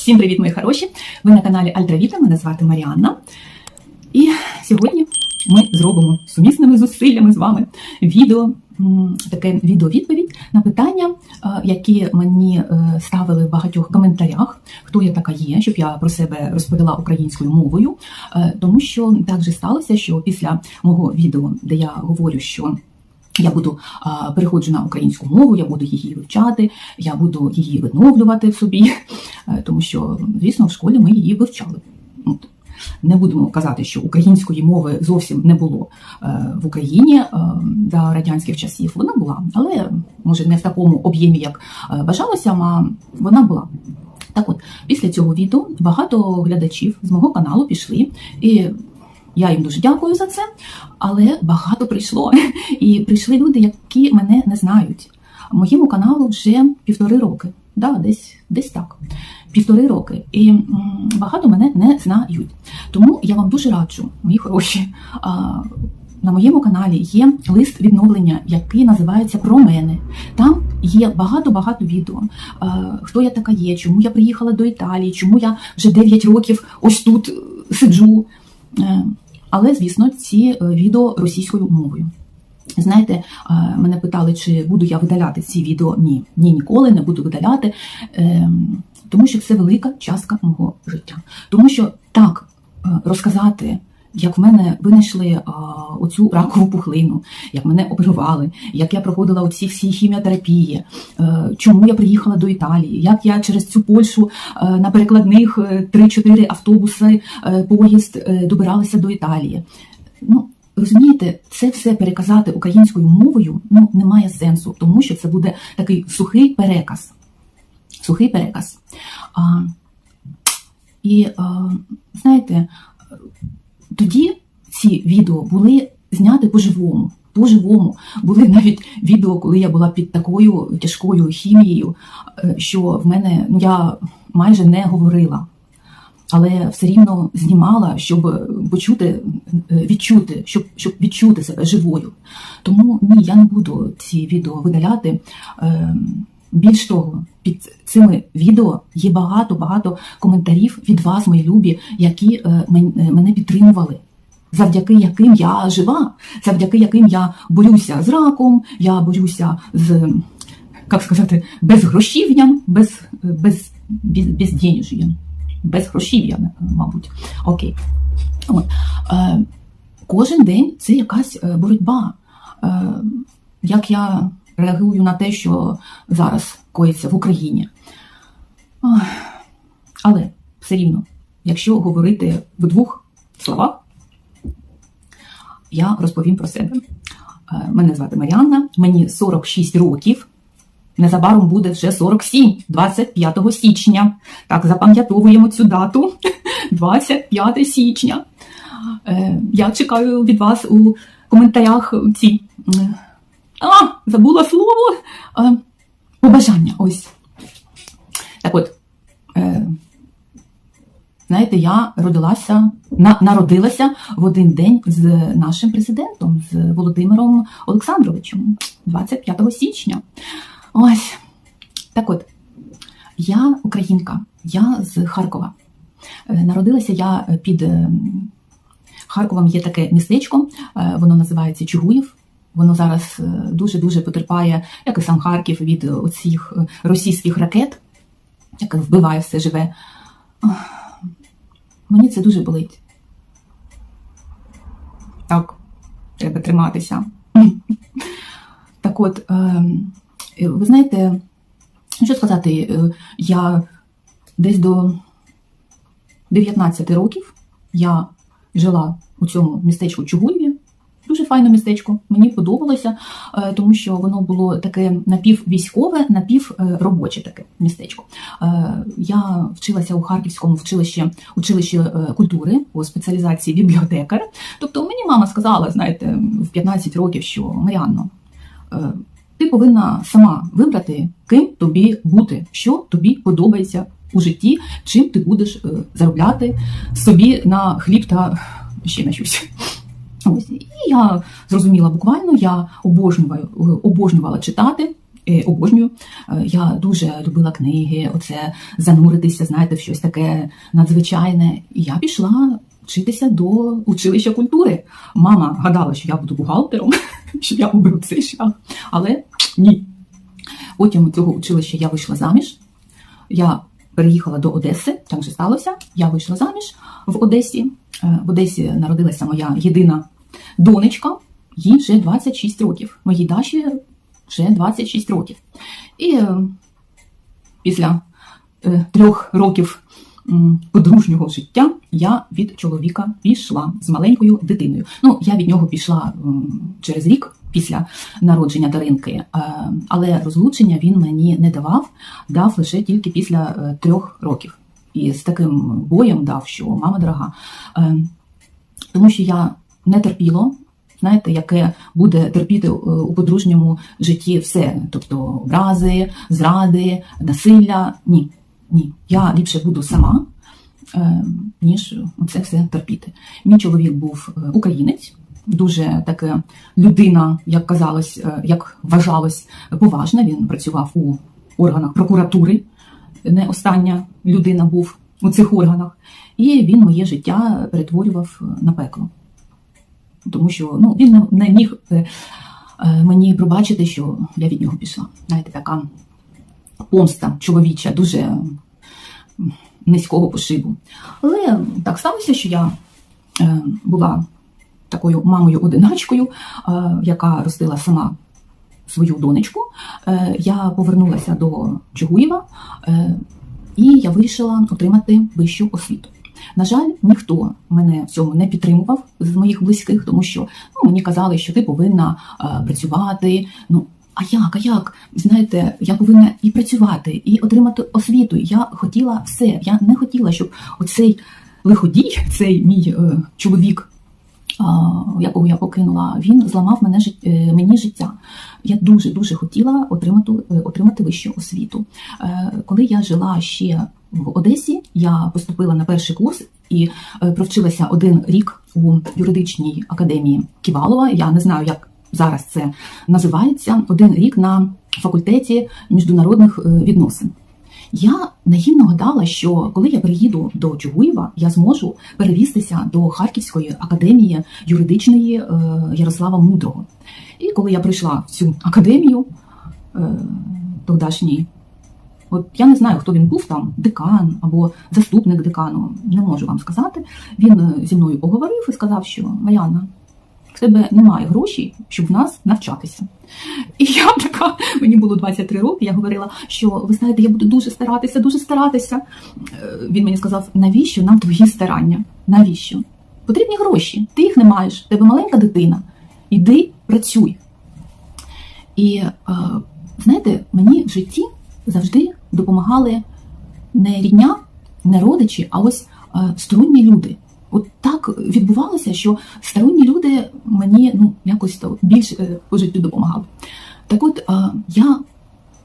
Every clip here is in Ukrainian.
Всім привіт! Мої хороші! Ви на каналі Альтравіта, мене звати Маріанна. І сьогодні ми зробимо сумісними зусиллями з вами відео, таке відео-відповідь на питання, е, які мені е, ставили в багатьох коментарях, хто я така є, щоб я про себе розповіла українською мовою. Е, Тому що так же сталося, що після мого відео, де я говорю, що я буду переходжу на українську мову, я буду її вивчати, я буду її відновлювати в собі, е, тому що, звісно, в школі ми її вивчали. От. Не будемо казати, що української мови зовсім не було е, в Україні е, за радянських часів. Вона була, але може не в такому об'ємі, як бажалося, а вона була. Так от, після цього відео багато глядачів з мого каналу пішли, і я їм дуже дякую за це. Але багато прийшло, і прийшли люди, які мене не знають. Моєму каналу вже півтори роки. Да, десь, десь так. Півтори роки. І багато мене не знають. Тому я вам дуже раджу, мої хороші. На моєму каналі є лист відновлення, який називається Про мене. Там є багато-багато відео. Хто я така є, чому я приїхала до Італії, чому я вже 9 років ось тут е, сиджу. Але, звісно, ці е, відео російською мовою. Знаєте, е, мене питали, чи буду я видаляти ці відео. Ні, ні, ніколи не буду видаляти, ем, тому що це велика частка мого життя. Тому що так е, розказати, як в мене винайшли а, оцю ракову пухлину, як мене оперували, як я проходила оці всі хіміотерапії, е, чому я приїхала до Італії, як я через цю Польщу е, на перекладних е, 3-4 автобуси, е, поїзд е, добиралася до Італії. Ну, Розумієте, це все переказати українською мовою ну, немає сенсу, тому що це буде такий сухий переказ. Сухий переказ. А, і а, знаєте, тоді ці відео були зняті по-живому. По-живому були навіть відео, коли я була під такою тяжкою хімією, е, що в мене ну я майже не говорила але все рівно знімала, щоб почути, е, відчути, щоб, щоб відчути себе живою. Тому ні, я не буду ці відео видаляти. Більш того, під цими відео є багато-багато коментарів від вас, мої любі, які е, е, мене підтримували. Завдяки яким я жива, завдяки яким я борюся з раком, я борюся з, як сказати, безгрошів'ям, без, без, без, бездєнж'ям без грошів'я, мабуть. Окей. От. Е, кожен день це якась е, боротьба. Е, як я реагую на те, що зараз коїться в Україні. Але все рівно, якщо говорити в двох словах, я розповім про себе. Е, Мене звати Маріанна, мені 46 років. Незабаром буде вже 47, 25 січня. Так, запам'ятовуємо цю дату. 25 січня. Е, Я чекаю від вас у коментарях ці. А, забула слово. Е, Побажання. Ось. Так от. е, Знаєте, я родилася, на, народилася в один день з нашим президентом, з Володимиром Олександровичем, 25 січня. Ось. Так от, я українка, я з Харкова. Е, Народилася я під е, Харковом є таке містечко, е, воно називається Чугуїв. Воно зараз е, дуже-дуже потерпає, як і сам Харків, від оцих е, російських ракет, яке вбиває все живе. Мені це дуже болить. Так, треба триматися. Так от, ем, Е, Ви знаєте, що сказати, е, я десь до 19 років я жила у цьому містечку Чугуєві. Файне містечко, мені подобалося, е, тому що воно було таке напіввійськове, напівробоче таке містечко. Е, Я вчилася у Харківському вчилищі, училищі е, культури у спеціалізації бібліотекар. Тобто мені мама сказала, знаєте, в 15 років, що Маріанно, ти повинна сама вибрати, ким тобі бути, що тобі подобається у житті, чим ти будеш заробляти собі на хліб та ще на щось. Ось і я зрозуміла буквально, я обожнюваю, обожнювала читати. е, обожнюю. Е, Я дуже любила книги, оце зануритися, знаєте, в щось таке надзвичайне. І я пішла вчитися до училища культури. Мама гадала, що я буду бухгалтером, що я оберу цей шлях, але ні. Потім з цього училища я вийшла заміж. Я переїхала до Одеси, так же сталося. Я вийшла заміж в Одесі. Е, В Одесі народилася моя єдина донечка, їй вже 26 років. Моїй Даші вже 26 років. І е, після е, трьох років подружнього життя я від чоловіка пішла з маленькою дитиною. Ну, я від нього пішла через рік після народження Даринки, е, але розлучення він мені не давав, дав лише тільки після трьох років. І з таким боєм дав, що мама дорога. Тому що я не терпіло, знаєте, яке буде терпіти е, у подружньому житті все, тобто образи, зради, насилля. Ні, ні. Я ліпше буду сама, е, ніж це все терпіти. Мій чоловік був е, українець, дуже така людина, як казалось, як вважалось, поважна. Він працював у органах прокуратури. Не остання людина був у цих органах, і він моє життя перетворював на пекло. Тому що ну, він не- міг е, е, мені пробачити, що я від нього пішла. Знаєте, така помста чоловіча, дуже низького пошибу. Але так сталося, що я е, була такою мамою-одиначкою, яка ростила сама свою донечку. Я повернулася до Чугуєва і я вирішила отримати вищу освіту. На жаль, ніхто мене в цьому не підтримував з моїх близьких, тому що ну, мені казали, що ти повинна е, працювати. Ну а як, а як? Знаєте, я повинна і працювати, і отримати освіту. Я хотіла все. Я не хотіла, щоб оцей лиходій, цей мій е, чоловік, якого я покинула, він зламав мене е, мені життя. Я дуже дуже хотіла отримати, е, отримати вищу освіту. Е, Коли я жила ще в Одесі, я поступила на перший курс і е, провчилася один рік у юридичній академії Ківалова. Я не знаю, як зараз це називається. Один рік на факультеті міжнародних е, відносин. Я наївно гадала, що коли я приїду до Чугуєва, я зможу перевістися до Харківської академії юридичної е, Ярослава Мудрого. І коли я прийшла в цю академію тогдашній, от я не знаю, хто він був там, декан або заступник декану, не можу вам сказати. Він е, зі мною поговорив і сказав, що Мар'яна, в тебе немає грошей, щоб в нас навчатися. І я така, мені було 23 роки, я говорила, що ви знаєте, я буду дуже старатися, дуже старатися. Е, Він мені сказав, навіщо нам твої старання? Навіщо? Потрібні гроші, ти їх не маєш, тебе маленька дитина. Іди, працюй. І е, знаєте, мені в житті завжди допомагали не рідня, не родичі, а ось е, сторонні люди. От так відбувалося, що сторонні люди мені ну, якось то більш е, по життю допомагали. Так от е, я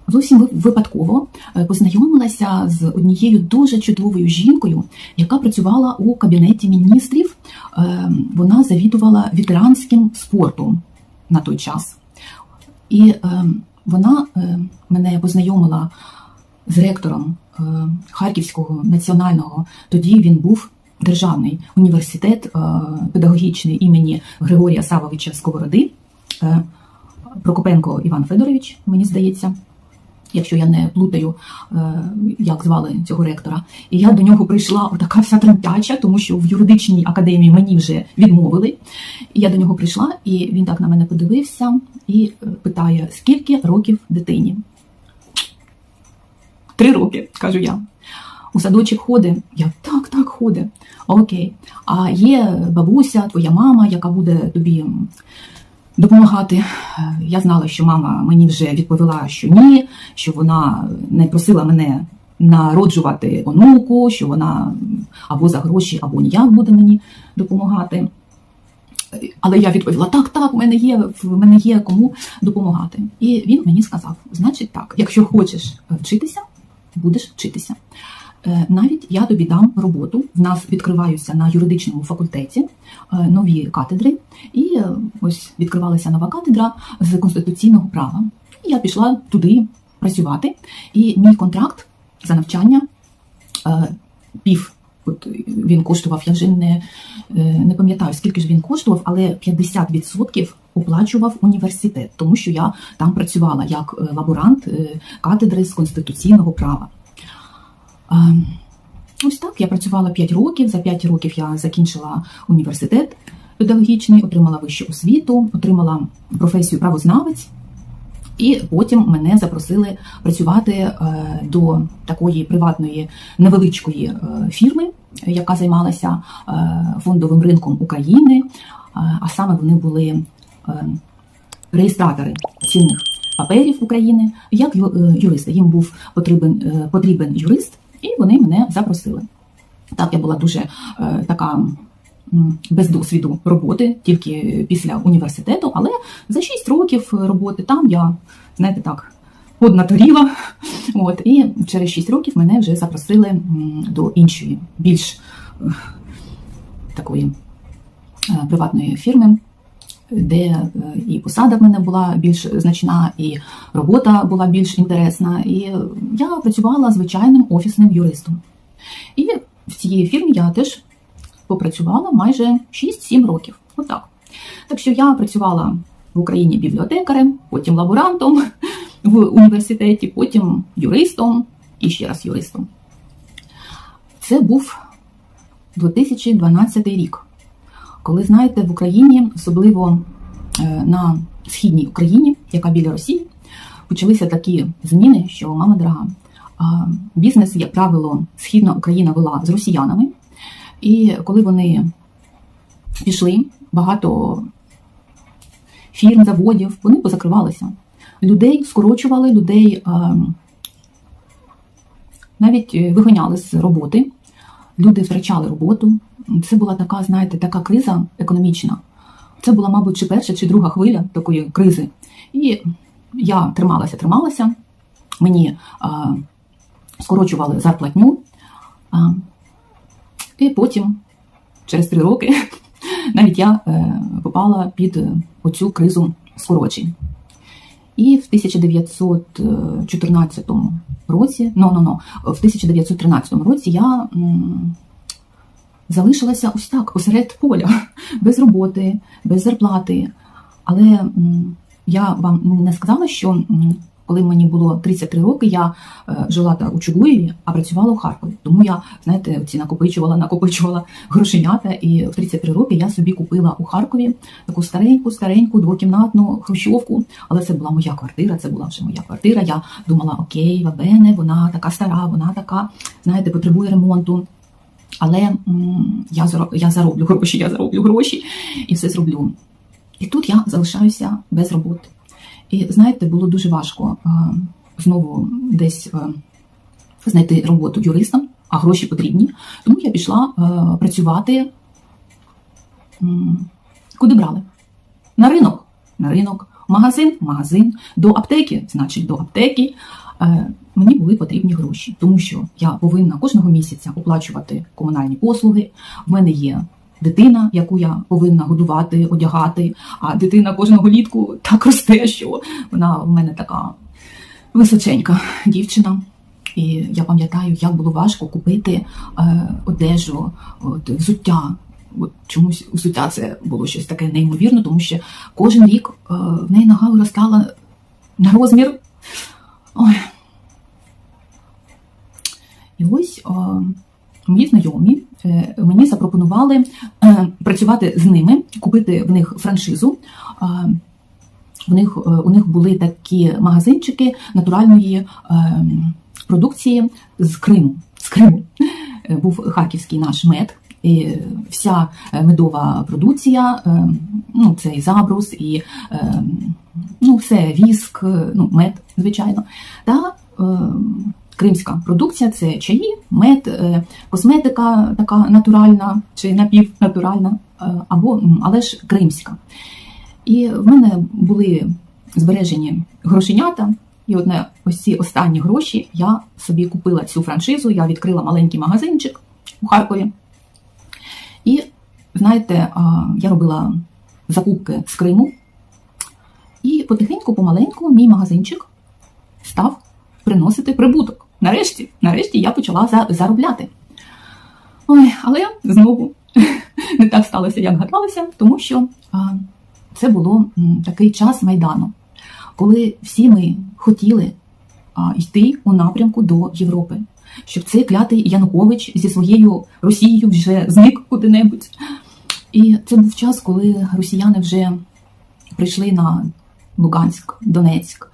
зовсім випадково познайомилася з однією дуже чудовою жінкою, яка працювала у кабінеті міністрів. Вона завідувала ветеранським спортом на той час. І е, вона е, мене познайомила з ректором е, Харківського національного. Тоді він був державний університет е, педагогічний імені Григорія Савовича Сковороди. Прокопенко Іван Федорович, мені здається, якщо я не плутаю, е, як звали цього ректора. І я до нього прийшла отака вся тремтяча, тому що в юридичній академії мені вже відмовили. І я до нього прийшла, і він так на мене подивився і е, питає: скільки років дитині? Три роки, кажу я. У садочок ходить. Я так, так ходить. Окей. А є бабуся, твоя мама, яка буде тобі допомагати. Е, Я знала, що мама мені вже відповіла, що ні, що вона не просила мене народжувати онуку, що вона або за гроші, або ніяк буде мені допомагати. Але я відповіла: так, так, в мене є, в мене є кому допомагати. І він мені сказав: значить так, якщо хочеш вчитися, будеш вчитися. Е, Навіть я тобі дам роботу. В нас відкриваються на юридичному факультеті е, нові катедри, і е, ось відкривалася нова катедра з конституційного права. Я пішла туди працювати. І мій контракт за навчання пів. От він коштував, я вже не, не пам'ятаю, скільки ж він коштував, але 50% оплачував університет, тому що я там працювала як лаборант катедри з конституційного права. Ось так я працювала 5 років. За 5 років я закінчила університет педагогічний, отримала вищу освіту, отримала професію правознавець. І потім мене запросили працювати е, до такої приватної невеличкої е, фірми, яка займалася е, фондовим ринком України. А саме вони були реєстратори цінних паперів України, як юристи. Їм був потрібен, потрібен юрист, і вони мене запросили. Так, я була дуже е, така без досвіду роботи, тільки після університету, але за 6 років роботи там я, знаєте, так, поднаторіла. От, і через 6 років мене вже запросили до іншої, більш е, такої е, приватної фірми, де е, і посада в мене була більш значна, і робота була більш інтересна. І я працювала звичайним офісним юристом. І в цій фірмі я теж попрацювала майже 6-7 років. Отак. Так що я працювала в Україні бібліотекарем, потім лаборантом в університеті, потім юристом і ще раз юристом. Це був 2012 рік, коли, знаєте, в Україні, особливо е, на східній Україні, яка біля Росії, почалися такі зміни, що мама дорога. Бізнес, як правило, східна Україна вела з росіянами, і коли вони пішли, багато фірм, заводів, вони позакривалися. Людей скорочували, людей навіть е, виганяли з роботи, люди втрачали роботу. Це була така, знаєте, така криза економічна. Це була, мабуть, чи перша, чи друга хвиля такої кризи. І я трималася, трималася. Мені а, скорочували зарплатню. А, і потім, через три роки, навіть я е, попала під е, оцю кризу скорочень. І в 1914 році, ну, ну, ну, в 1913 році я м, залишилася ось так, посеред поля, без роботи, без зарплати. Але я вам не сказала, що коли мені було 33 роки, я е, жила у Чугуєві, а працювала у Харкові. Тому я, знаєте, ці накопичувала, накопичувала грошенята, і в 33 роки я собі купила у Харкові таку стареньку, стареньку двокімнатну хрущовку. Але це була моя квартира, це була вже моя квартира. Я думала, окей, вабене, вона така стара, вона така, знаєте, потребує ремонту. Але я я зароблю гроші, я зароблю гроші і все зроблю. І тут я залишаюся без роботи. І знаєте, було дуже важко е, знову десь е, знайти роботу юристом, а гроші потрібні. Тому я пішла е, працювати куди брали? На ринок. На ринок, магазин, магазин, до аптеки, значить, до аптеки. Мені були потрібні гроші, тому що я повинна кожного місяця оплачувати комунальні послуги. В мене є дитина, яку я повинна годувати, одягати. А дитина кожного літку так росте, що вона в мене така височенька дівчина. І я пам'ятаю, як було важко купити е, одежу, от, взуття. От чомусь взуття це було щось таке неймовірне, тому що кожен рік е, в неї нога виростала на розмір. Ой. І ось е, мої знайомі е, мені запропонували е, працювати з ними, купити в них франшизу. В них, у них були такі магазинчики натуральної продукції з Криму. З Криму. Був харківський наш мед. І вся медова продукція, ну, це і забрус, і ну, все, віск, ну, мед, звичайно. Та кримська продукція це чаї, мед, е, косметика така натуральна чи напівнатуральна, е, або, але ж кримська. І в мене були збережені грошенята, і от на ось ці останні гроші я собі купила цю франшизу, я відкрила маленький магазинчик у Харкові. І знаєте, я робила закупки з Криму, і потихеньку, помаленьку, мій магазинчик став приносити прибуток. Нарешті, нарешті я почала за- заробляти. Ой, але знову не так сталося, як гадалося, тому що це було такий час майдану, коли всі ми хотіли йти у напрямку до Європи, щоб цей клятий Янукович зі своєю Росією вже зник куди-небудь. І це був час, коли росіяни вже прийшли на Луганськ, Донецьк,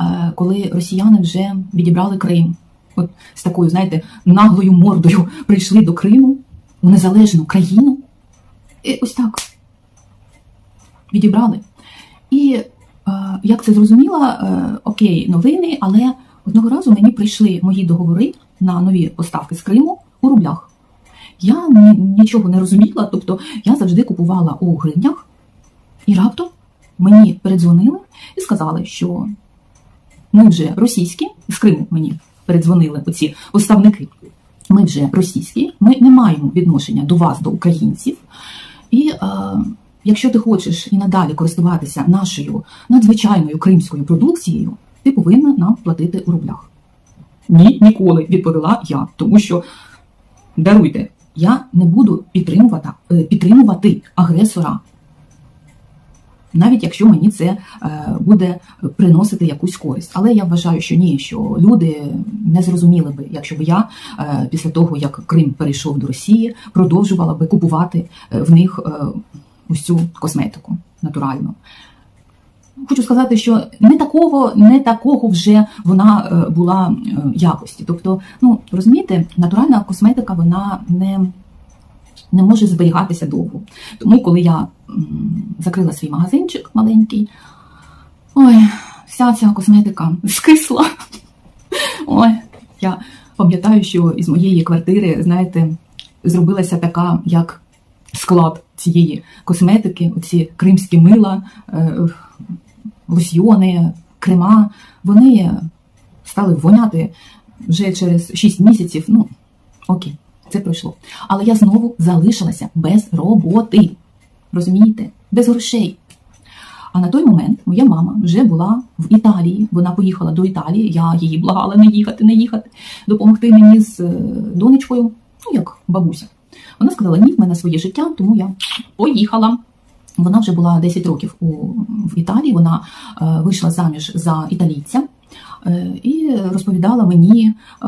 е, коли росіяни вже відібрали Крим. От з такою, знаєте, наглою мордою прийшли до Криму у незалежну країну. І ось так відібрали. І е, як це зрозуміла, е, окей, новини, але одного разу мені прийшли мої договори на нові поставки з Криму у рублях. Я ні- нічого не розуміла, тобто я завжди купувала у гривнях, і раптом мені передзвонили і сказали, що ми вже російські, з Криму мені передзвонили оці поставники. Ми вже російські, ми не маємо відношення до вас, до українців. І е, якщо ти хочеш і надалі користуватися нашою надзвичайною кримською продукцією, ти повинна нам платити у рублях. Ні, ніколи, відповіла я, тому що даруйте, я не буду підтримувати, е, підтримувати агресора, навіть якщо мені це е, буде приносити якусь користь. Але я вважаю, що ні, що люди не зрозуміли би, якщо б я е, після того, як Крим перейшов до Росії, продовжувала би купувати е, в них цю косметику натуральну. Хочу сказати, що не такого, не такого вже вона була якості. Тобто, ну розумієте, натуральна косметика вона не, не може зберігатися довго. Тому, коли я закрила свій магазинчик маленький, ой, вся ця косметика скисла. Ой, я пам'ятаю, що із моєї квартири, знаєте, зробилася така, як склад цієї косметики, оці кримські мила, е, лосьйони, крема, вони стали воняти вже через 6 місяців. Ну, окей, це пройшло. Але я знову залишилася без роботи. Розумієте? Без грошей. А на той момент моя мама вже була в Італії. Вона поїхала до Італії. Я її благала не їхати, не їхати, допомогти мені з е, донечкою, ну як бабуся. Вона сказала: ні, в мене своє життя, тому я поїхала. Вона вже була 10 років у, в Італії. Вона е, вийшла заміж за італійця. Е, І розповідала мені, е,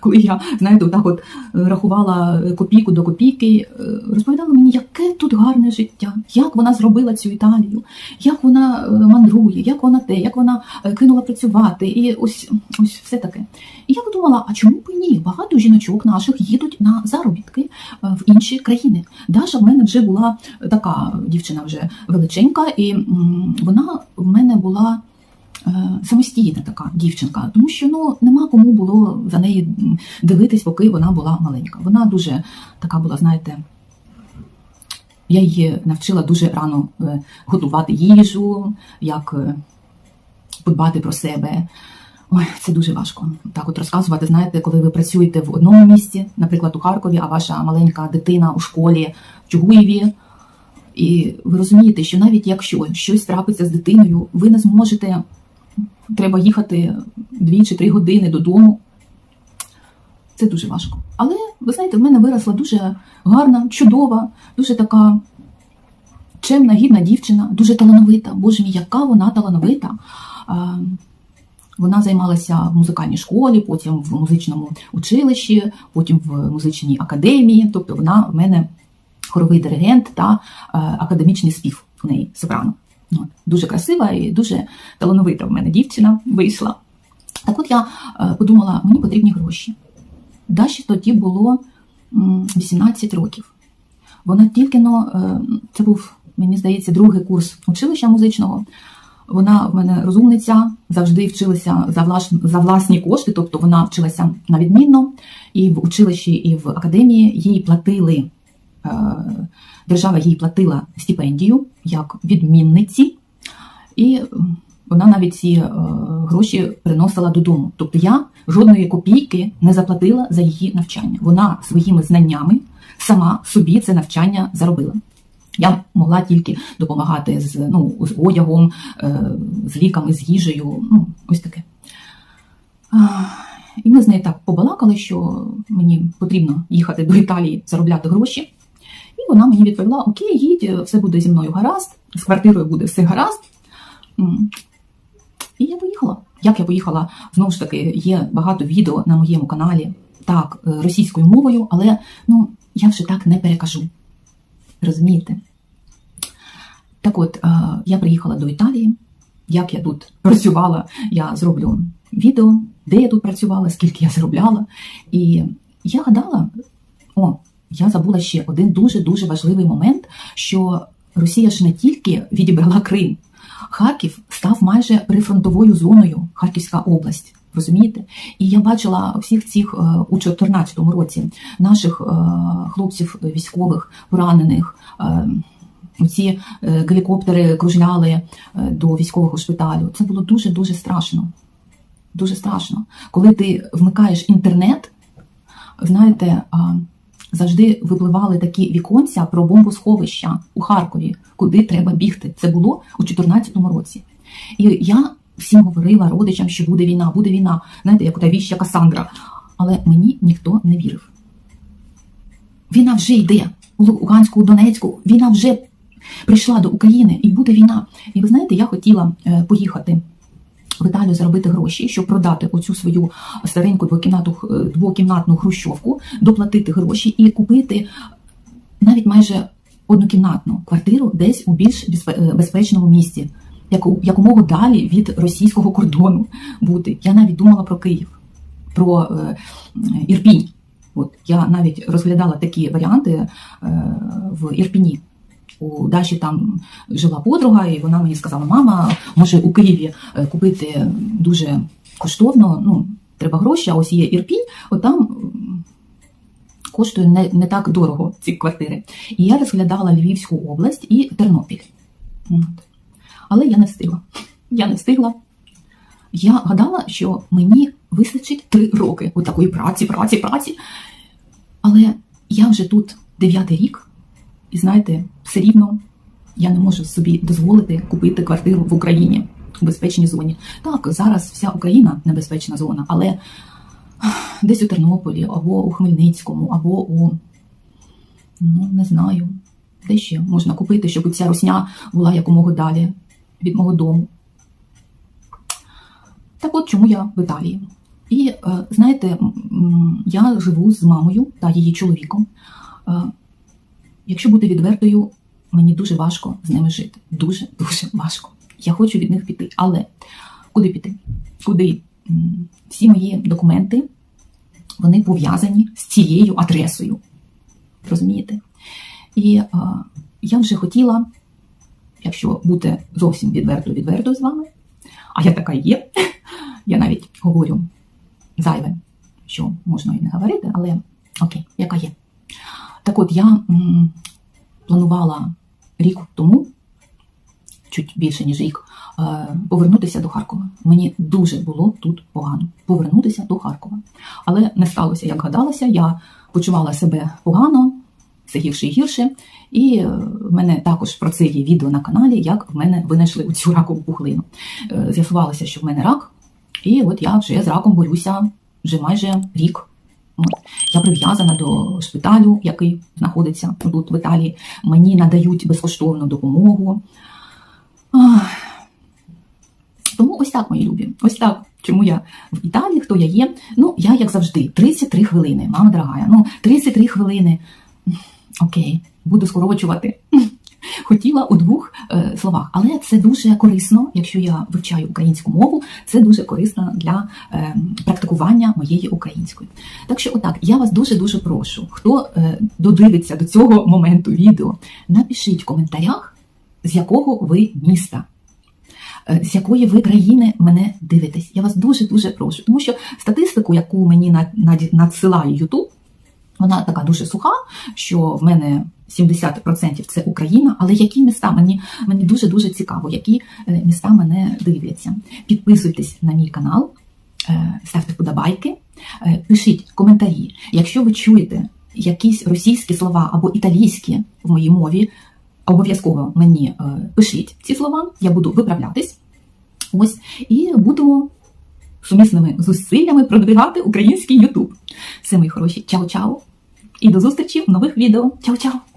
коли я знаєте, так от рахувала копійку до копійки, е, розповідала мені, яке тут гарне життя, як вона зробила цю Італію, як вона мандрує, як вона те, як вона кинула працювати, і ось ось все таке. І я подумала, а чому б ні? Багато жіночок наших їдуть на заробітки в інші країни. Даша в мене вже була така дівчина вже величенька, і вона в мене була. Е, Самостійна така дівчинка, тому що ну нема кому було за неї дивитись, поки вона була маленька. Вона дуже така була, знаєте, я її навчила дуже рано е, готувати їжу, як е, подбати про себе. Ой, це дуже важко. Так от розказувати, знаєте, коли ви працюєте в одному місці, наприклад, у Харкові, а ваша маленька дитина у школі в Чугуєві, і ви розумієте, що навіть якщо щось трапиться з дитиною, ви не зможете, треба їхати дві чи три години додому. Це дуже важко. Але ви знаєте, в мене виросла дуже гарна, чудова, дуже така чемна, гідна дівчина, дуже талановита. Боже мій, яка вона талановита. Вона займалася в музикальній школі, потім в музичному училищі, потім в музичній академії. Тобто вона в мене хоровий диригент та е, академічний спів у неї сопрано. От. Дуже красива і дуже талановита в мене дівчина вийшла. Так от я е, подумала, мені потрібні гроші. Даші тоді було 18 років. Вона тільки е, це був, мені здається, другий курс училища музичного. Вона в мене розумниця, завжди вчилася за, влас, за власні кошти, тобто вона вчилася на відмінно, і в училищі, і в академії їй платили, е, держава їй платила стипендію як відмінниці, і вона навіть ці е, гроші приносила додому. Тобто я жодної копійки не заплатила за її навчання. Вона своїми знаннями сама собі це навчання заробила. Я могла тільки допомагати з, ну, з одягом, е, з ліками, з їжею. Ну, ось таке. І ми з нею так побалакали, що мені потрібно їхати до Італії заробляти гроші. Вона мені відповіла: Окей, їдь, все буде зі мною гаразд, з квартирою буде все гаразд. І я поїхала. Як я поїхала? Знову ж таки, є багато відео на моєму каналі, так, е, російською мовою, але ну, я вже так не перекажу. Розумієте? Так от, е, я приїхала до Італії. Як я тут працювала, я зроблю відео, де я тут працювала, скільки я заробляла. І я гадала, о, я забула ще один дуже-дуже важливий момент, що Росія ж не тільки відібрала Крим, Харків став майже прифронтовою зоною, Харківська область. Розумієте? І я бачила всіх цих е, у 2014 році наших е, хлопців військових, поранених. е, Ці гелікоптери кружляли до військового шпиталю. Це було дуже дуже страшно. Дуже страшно. Коли ти вмикаєш інтернет, знаєте, завжди випливали такі віконця про бомбосховища у Харкові, куди треба бігти. Це було у 2014 році. І я всім говорила родичам, що буде війна, буде війна. Знаєте, як та віща Касандра. Але мені ніхто не вірив. Війна вже йде у Луганську, у Донецьку. Війна вже прийшла до України і буде війна. І ви знаєте, я хотіла е, поїхати в Італію заробити гроші, щоб продати оцю свою стареньку двокімнатну, е, двокімнатну хрущовку, доплатити гроші і купити навіть майже однокімнатну квартиру десь у більш е, безпечному місці, якомога далі від російського кордону бути. Я навіть думала про Київ, про е, Ірпінь. От я навіть розглядала такі варіанти в Ірпіні. У Даші там жила подруга, і вона мені сказала: мама, може у Києві е, купити дуже коштовно, ну, треба гроші, а ось є Ірпінь, от там коштує не, не так дорого ці квартири. І я розглядала Львівську область і Тернопіль. От. Але я не встигла. Я не встигла. Я гадала, що мені вистачить три роки от такої праці, праці, праці. Але я вже тут дев'ятий рік, і знаєте, все рівно я не можу собі дозволити купити квартиру в Україні у безпечній зоні. Так, зараз вся Україна небезпечна зона, але десь у Тернополі, або у Хмельницькому, або у ну не знаю, де ще можна купити, щоб ця русня була якомога далі від мого дому. Так от чому я в Італії. І е, знаєте, я живу з мамою та її чоловіком. Якщо бути відвертою, мені дуже важко з ними жити. Дуже дуже важко. Я хочу від них піти. Але куди піти? Куди? Всі мої документи вони пов'язані з цією адресою. Розумієте? І е, я вже хотіла, якщо бути зовсім відвертою відвертою з вами, а я така є, я навіть говорю зайве, що можна і не говорити, але окей, яка є. Так от я м, планувала рік тому, чуть більше ніж рік, е, повернутися до Харкова. Мені дуже було тут погано повернутися до Харкова. Але не сталося, як гадалося. Я почувала себе погано, все гірше і гірше. І е, мене також про це є відео на каналі, як в мене винайшли цю ракову пухлину. Е, З'ясувалося, що в мене рак, і от я вже з раком борюся вже майже рік. Я прив'язана до шпиталю, який знаходиться тут в Італії. Мені надають безкоштовну допомогу. Тому ось так, мої любі. Ось так. Чому я в Італії, хто я є? Ну, я, як завжди, 33 хвилини, мама дорогая. Ну, 33 хвилини. Окей, буду скорочувати. Хотіла у двох е, словах, але це дуже корисно, якщо я вивчаю українську мову, це дуже корисно для е, практикування моєї української. Так що, отак, я вас дуже дуже прошу, хто е, додивиться до цього моменту відео, напишіть в коментарях, з якого ви міста. е, З якої ви країни мене дивитесь? Я вас дуже дуже прошу, тому що статистику, яку мені над- над- надсилає YouTube, вона така дуже суха, що в мене 70% це Україна, але які міста мені, мені дуже дуже цікаво, які е, міста мене дивляться. Підписуйтесь на мій канал, е, ставте вподобайки, е, пишіть коментарі. Якщо ви чуєте якісь російські слова або італійські в моїй мові, обов'язково мені пишіть ці слова, я буду виправлятись. Ось, і будемо сумісними зусиллями продвигати український Ютуб. Все, мої хороші, чао-чао! І до зустрічі в нових відео. Чао-чао!